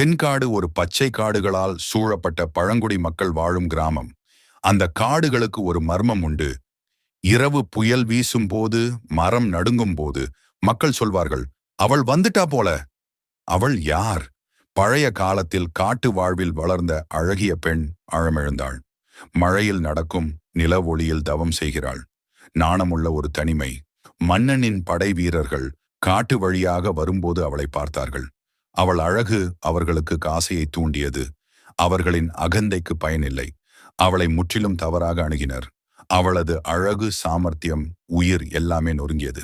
தென்காடு ஒரு பச்சை காடுகளால் சூழப்பட்ட பழங்குடி மக்கள் வாழும் கிராமம். அந்த காடுகளுக்கு ஒரு மர்மம் உண்டு. இரவு புயல் வீசும் போது மரம் நடுங்கும் போது மக்கள் சொல்வார்கள் அவள் வந்துட்டா போல. அவள் யார்? பழைய காலத்தில் காட்டு வாழ்வில் வளர்ந்த அழகிய பெண் அழமெழுந்தாள் மழையில் நடக்கும் நில ஒளியில் தவம் செய்கிறாள். நாணமுள்ள ஒரு தனிமை. மன்னனின் படை வீரர்கள் காட்டு வழியாக வரும்போது அவளை பார்த்தார்கள். அவள் அழகு அவர்களுக்கு காசையை தூண்டியது. அவர்களின் அகந்தைக்கு பயனில்லை. அவளை முற்றிலும் தவறாக அணுகினர். அவளது அழகு சாமர்த்தியம் உயிர் எல்லாமே நொறுங்கியது.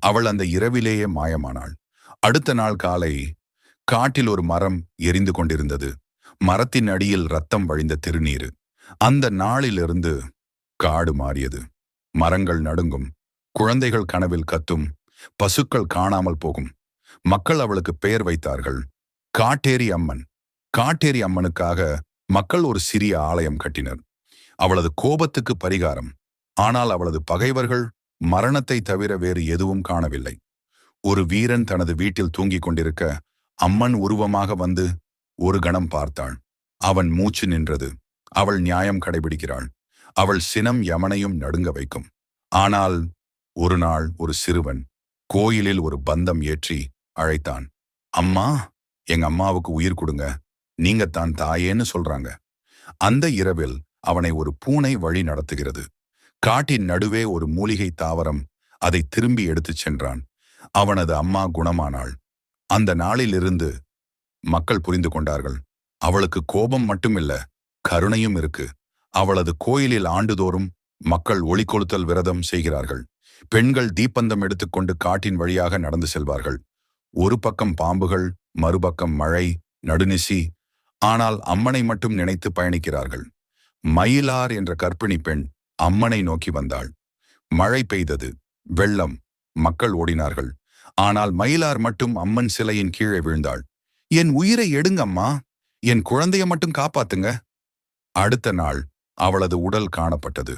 அவள் அந்த இரவிலேயே மாயமானாள். அடுத்த நாள் காலை காட்டில் ஒரு மரம் எரிந்து கொண்டிருந்தது. மரத்தின் அடியில் ரத்தம் வழிந்த திருநீரு. அந்த நாளிலிருந்து காடு மாறியது. மரங்கள் நடுங்கும். குழந்தைகள் கனவில் கத்தும். பசுக்கள் காணாமல் போகும். மக்கள் அவளுக்கு பெயர் வைத்தார்கள். காட்டேரி அம்மன். காட்டேரி அம்மனுக்காக மக்கள் ஒரு சிறிய ஆலயம் கட்டினர். அவளது கோபத்துக்கு பரிகாரம். ஆனால் அவளது பகைவர்கள் மரணத்தை தவிர வேறு எதுவும் காணவில்லை. ஒரு வீரன் தனது வீட்டில் தூங்கிக் கொண்டிருக்க அம்மன் உருவமாக வந்து ஒரு கணம் பார்த்தாள். அவன் மூச்சு நின்றது. அவள் நியாயம் கடைபிடிக்கிறாள். அவள் சினம் யமனையும் நடுங்க வைக்கும். ஆனால் ஒரு நாள் ஒரு சிறுவன் கோயிலில் ஒரு பந்தம் ஏற்றி அழைத்தான். அம்மா எங்க அம்மாவுக்கு உயிர் கொடுங்க. நீங்க தான் தாயேன்னு சொல்றாங்க. அந்த இரவில் அவனை ஒரு பூனை வழி நடத்துகிறது. காட்டின் நடுவே ஒரு மூலிகை தாவரம் அதை திரும்பி எடுத்துச் சென்றான். அவனது அம்மா குணமானாள். அந்த நாளிலிருந்து மக்கள் புரிந்து கொண்டார்கள். அவளுக்கு கோபம் மட்டுமில்ல கருணையும் இருக்கு. அவளது கோயிலில் ஆண்டுதோறும் மக்கள் ஒளி கொளுத்தல் விரதம் செய்கிறார்கள். பெண்கள் தீப்பந்தம் எடுத்துக்கொண்டு காட்டின் வழியாக நடந்து செல்வார்கள். ஒரு பக்கம் பாம்புகள் மறுபக்கம் மழை நடுநிசி. ஆனால் அம்மனை மட்டும் நினைத்து பயணிக்கிறார்கள். மயிலார் என்ற கர்ப்பிணி பெண் அம்மனை நோக்கி வந்தாள். மழை பெய்தது. வெள்ளம். மக்கள் ஓடினார்கள். ஆனால் மயிலார் மட்டும் அம்மன் சிலையின் கீழே விழுந்தாள். என் உயிரை எடுங்கம்மா என் குழந்தைய மட்டும் காப்பாத்துங்க. அடுத்த நாள் அவளது உடல் காணப்பட்டது.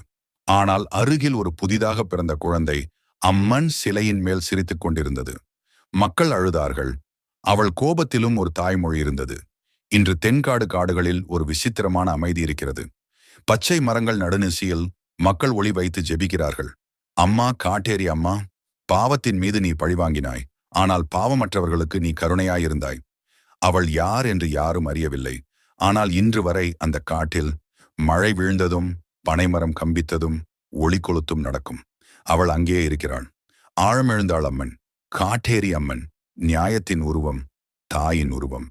ஆனால் அருகில் ஒரு புதிதாக பிறந்த குழந்தை அம்மன் சிலையின் மேல் சிரித்துக் கொண்டிருந்தது. மக்கள் அழுதார்கள். அவள் கோபத்திலும் ஒரு தாய்மொழி இருந்தது. இன்று தென்காடு காடுகளில் ஒரு விசித்திரமான அமைதி இருக்கிறது. பச்சை மரங்கள் நடுநிசியில் மக்கள் ஒளி வைத்து ஜெபிக்கிறார்கள். அம்மா காட்டேரி அம்மா பாவத்தின் மீது நீ பழிவாங்கினாய் ஆனால் பாவமற்றவர்களுக்கு நீ கருணையாயிருந்தாய். அவள் யார் என்று யாரும் அறியவில்லை. ஆனால் இன்று வரை அந்த காட்டில் மழை வீழ்ந்ததும் பனைமரம் கம்பித்ததும் ஒளி கொளுத்தும் நடக்கும். அவள் அங்கே இருக்கிறாள். ஆழமெழுந்தாள் அம்மன். காட்டேரி அம்மன் நியாயத்தின் உருவம் தாயின் உருவம்.